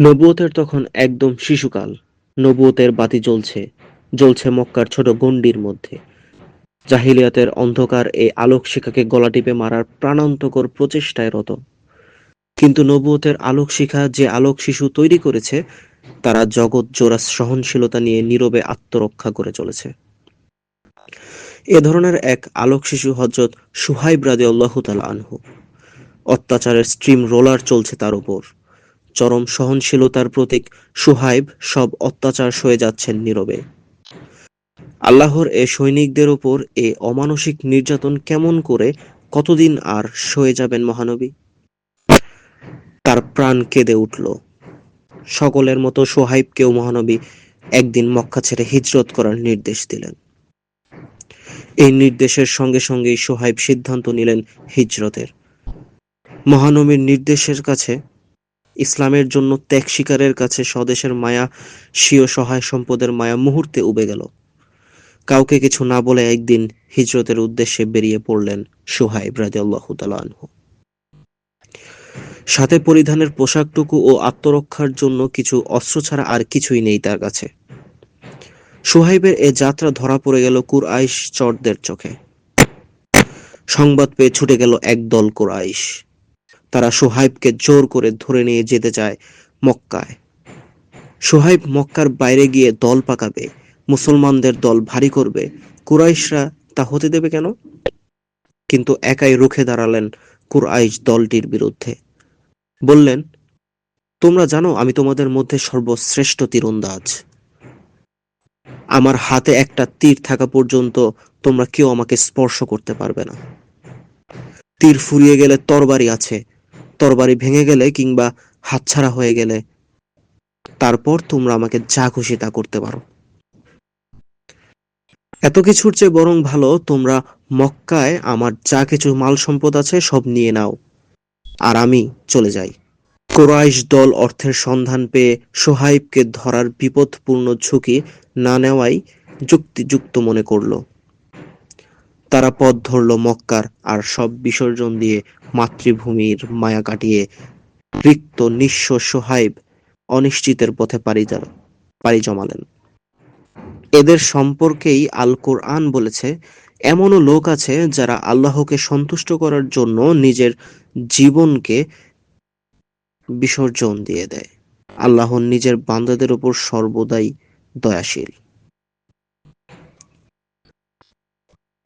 নবুয়তের তখন একদম শিশুকাল। নবুয়তের বাতি জ্বলছে জ্বলছে মক্কার ছোট গণ্ডির মধ্যে। জাহিলিয়াতের অন্ধকার এই আলোক শিখাকে গলা টিপে মারার প্রাণান্তকর প্রচেষ্টায় রত। কিন্তু নবুয়তের আলোক শিখা যে আলোক শিশু তৈরি করেছে, তারা জগৎ জোড়া সহনশীলতা নিয়ে নীরবে আত্মরক্ষা করে চলেছে। এ ধরনের এক আলোক শিশু হজরত সুহাইব রাদে আল্লাহ আনহু। অত্যাচারের স্ট্রিম রোলার চলছে তার উপর। চরম সহনশীলতার প্রতীক সুহাইব সব অত্যাচার সয়ে যাচ্ছেন নীরবে। আল্লাহর এ সৈনিকদের ওপর এ অমানসিক নির্যাতন কেমন করে কতদিন আর সয়ে যাবেন মহানবী? তার প্রাণ কেঁদে উঠল। সকলের মতো সোহাইবকেও মহানবী একদিন মক্কা ছেড়ে হিজরত করার নির্দেশ দিলেন। এই নির্দেশের সঙ্গে সঙ্গেই সোহাইব সিদ্ধান্ত নিলেন হিজরতের। মহানবীর নির্দেশের কাছে ইসলামের জন্য ত্যাগ শিকারের কাছে স্বদেশের মায়া, স্বীয় সহায় সম্পদের মায়া মুহূর্তে উবে গেল। কাউকে কিছু না বলে একদিন হিজরতের উদ্দেশ্যে বেরিয়ে পড়লেন সুহাইব রাদিয়াল্লাহু তাআলা আনহু। সাথে পরিধানের পোশাকটুকু ও আত্মরক্ষার জন্য কিছু অস্ত্র ছাড়া আর কিছুই নেই তার কাছে। সুহাইবের এ যাত্রা ধরা পড়ে গেল কুরআইশ চরদের চোখে। সংবাদ পেয়ে ছুটে গেল একদল কুরআইশ তারা সোহাইবকে জোর করে ধরে নিয়ে যেতে চায় মক্কায়। সোহাইব মক্কার বাইরে গিয়ে দল পাকাবে, মুসলমানদের দল ভারী করবে, কুরাইশরা তা হতে দেবে কেন? কিন্তু একাই রুখে দাঁড়ালেন কুরআইশ দলটির বিরুদ্ধে। বললেন, তোমরা জানো আমি তোমাদের মধ্যে সর্বশ্রেষ্ঠ তীরন্দাজ। আমার হাতে একটা তীর থাকা পর্যন্ত তোমরা কেউ আমাকে স্পর্শ করতে পারবে না। তীর ফুরিয়ে গেলে তরবারি আছে তরবারি ভেঙে গেলে কিংবা হাতছাড়া হয়ে গেলে, তারপর তোমরা আমাকে যা খুশি তা করতে পারো। এত কিছুর চেয়ে বরং ভালো তোমরা মক্কায় আমার যা কিছু মাল সম্পদ আছে সব নিয়ে নাও, আর আমি চলে যাই। কোরাইশ দল অর্থের সন্ধান পেয়ে সোহাইবকে ধরার বিপদপূর্ণ ঝুঁকি না নেওয়াই যুক্তিযুক্ত মনে করল। তারা পথ ধরল মক্কার আর সব বিসর্জন দিয়ে মাতৃভূমির মায়া কাটিয়ে রিক্ত, নিঃস্ব সোহাইব অনিশ্চিতের পথে পাড়ি পাড়ি জমালেন। এদের সম্পর্কেই আল কোরআন বলেছে, এমনও লোক আছে যারা আল্লাহকে সন্তুষ্ট করার জন্য নিজের জীবনকে বিসর্জন দিয়ে দেয়। আল্লাহ নিজের বান্দাদের উপর সর্বদাই দয়াশীল।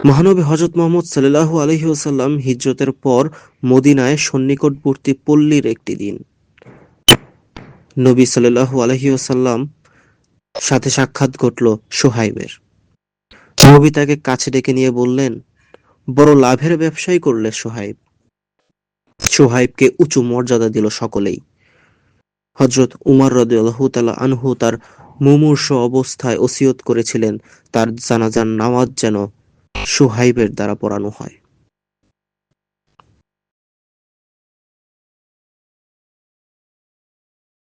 মহানবী হজরত মোহাম্মদ সাল্লাল্লাহু আলহি ওসাল্লাম হিজরতের পর মদিনায় সন্নিকটবর্তী পল্লীর একটি দিন। নবী সাল্লাল্লাহু আলহি ওসাল্লাম সাথে সাক্ষাৎ ঘটল সোহাইবের। নবী তাকে কাছে ডেকে নিয়ে বললেন, বড় লাভের ব্যবসাই করলে সোহাইব। সোহাইবকে উঁচু মর্যাদা দিল সকলেই। হজরত উমার রাদিয়াল্লাহু তাআলা আনহু তার মুমূর্ষ অবস্থায় ওসিয়ত করেছিলেন, তার জানাজার নামাজ যেন সুহাইবের দ্বারা পড়ানো হয়।